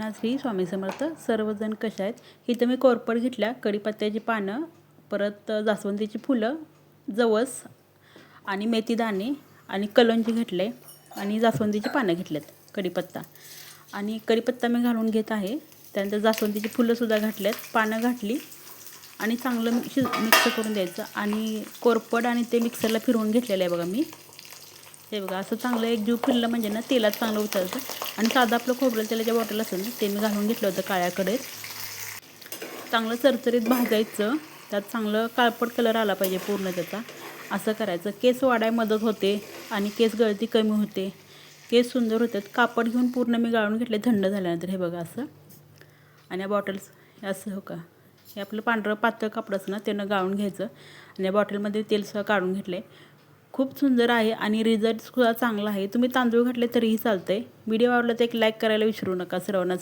ना श्री स्वामी समर्थ सर्वजण कशा आहेत? इथं मी कोरपड घेतल्या कढीपत्त्याची पानं परत जास्वंदीची फुलं जवस आणि मेथी दाणे आणि कलंजी घेतले आणि जास्वंदीची पानं घेतलेत कढीपत्ता. आणि कढीपत्ता मी घालून घेत आहे. त्यानंतर जास्वंदीची फुलंसुद्धा घातल्यात पानं घातली आणि चांगलं मिक्स मिक्स करून द्यायचं. आणि कोरपड आणि ते मिक्सरला फिरवून घेतलेलं आहे बघा मी. हे बघा. असं चांगलं एक जीव फिरलं म्हणजे ना तेलात चांगलं उतरतं. आणि साधं आपलं खोबरं तेलाच्या बॉटल असेल ना ते मी घालून घेतलं होतं काळ्याकडे. चांगलं चरचरीत भाजायचं. त्यात चांगलं काळपट कलर आला पाहिजे पूर्ण त्याचा. असं करायचं. केस वाढाय मदत होते आणि केस गळती कमी होते. केस सुंदर होतात. कापड घेऊन पूर्ण मी गाळून घेतले. थंड झाल्यानंतर हे बघा असं. आणि या बॉटल्स हे असं हो का. हे आपलं पांढरं पातळ कापड असं ना त्यानं गाळून घ्यायचं. आणि या बॉटलमध्ये तेलसुद्धा काढून घेतले. खूप सुंदर आहे आणि रिझल्टसुद्धा चांगला आहे. तुम्ही तांदूळ घातले तरीही चालते व्हिडिओ आवडला तर एक लाईक करायला विसरू नका. सर्वांना